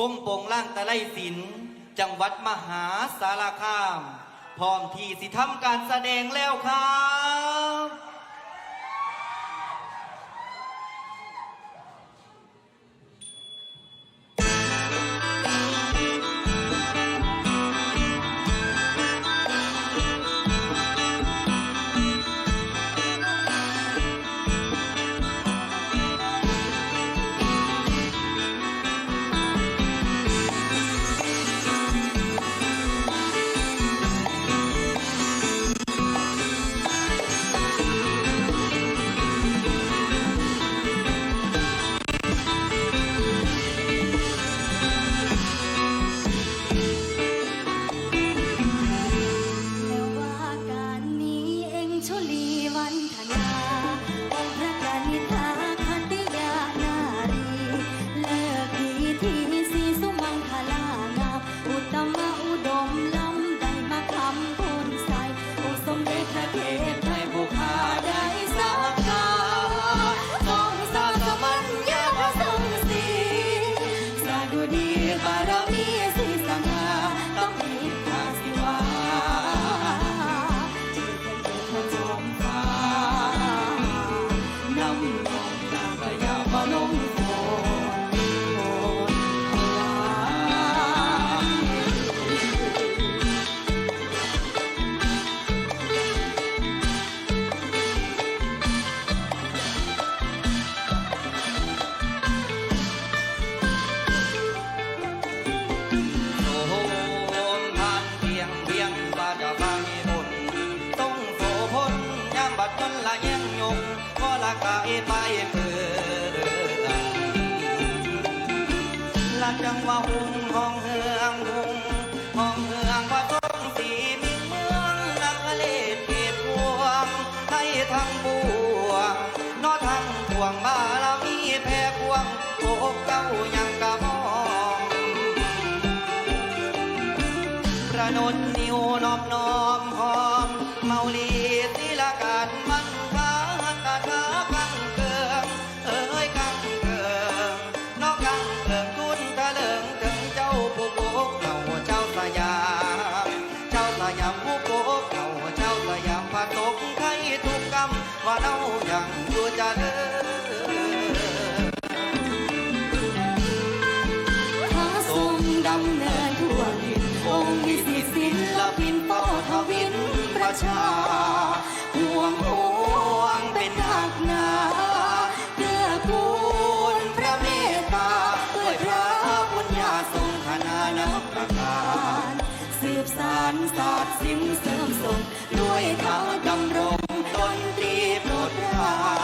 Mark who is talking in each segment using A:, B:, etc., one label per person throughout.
A: วงโป่งล่างตะไลศิลป์จังหวัดมหาสารคาม พร้อมที่สิทำการแสดงแล้วครับ
B: เปิลันจังว่า
A: หุงห้องเฮืองหุงห้องเฮืองว่าต้องสีมีเมืองนักเลเก็บพวงใทยทั้งบวงนอทั้งพวงบาลมีแพ่พวงโอ้เก้ายังกะมองประนนนิวนอบนอ ผู้กเก่าเจ้าสยามเจ้าสยามผู้โบกเก่าเจ้าสยามผสมไข่ทุกกรว่าเน่าอย่างอยู่จ
B: ถ้อทรดำเนินทั่งค์มีสิศิลปินโตทวินประชาห่วง กประการสืบสานศาสตร์สิ่งเสริมส่งด้วยเขาดำรงดนตรีโปรดรา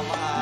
B: আমার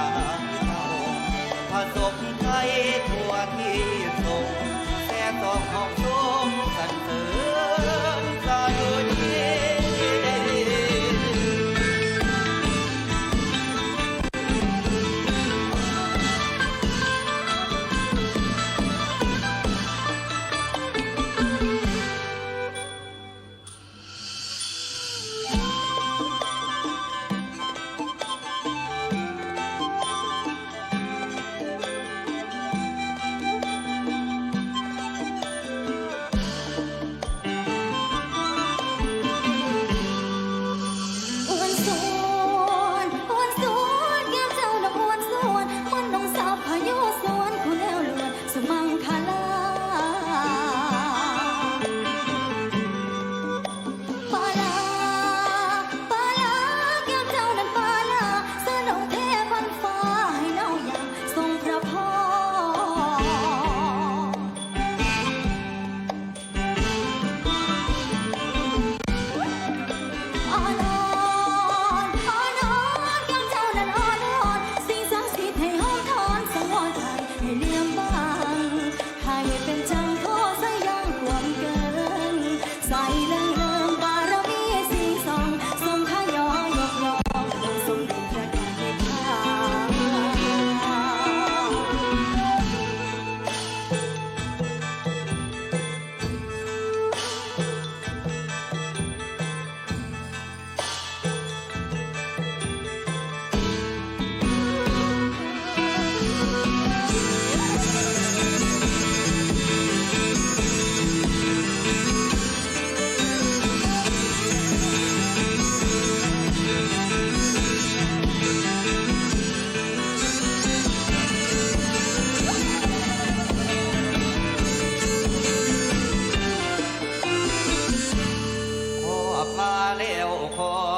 B: 了火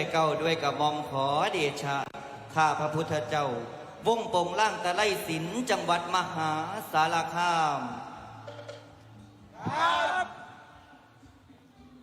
B: ยเก้าด้วย
A: กระมอมขอเดชะ ข้าพระพุทธเจ้า วงปงล่างตะไลสินจังหวัดมหาสารคาม
C: ครับ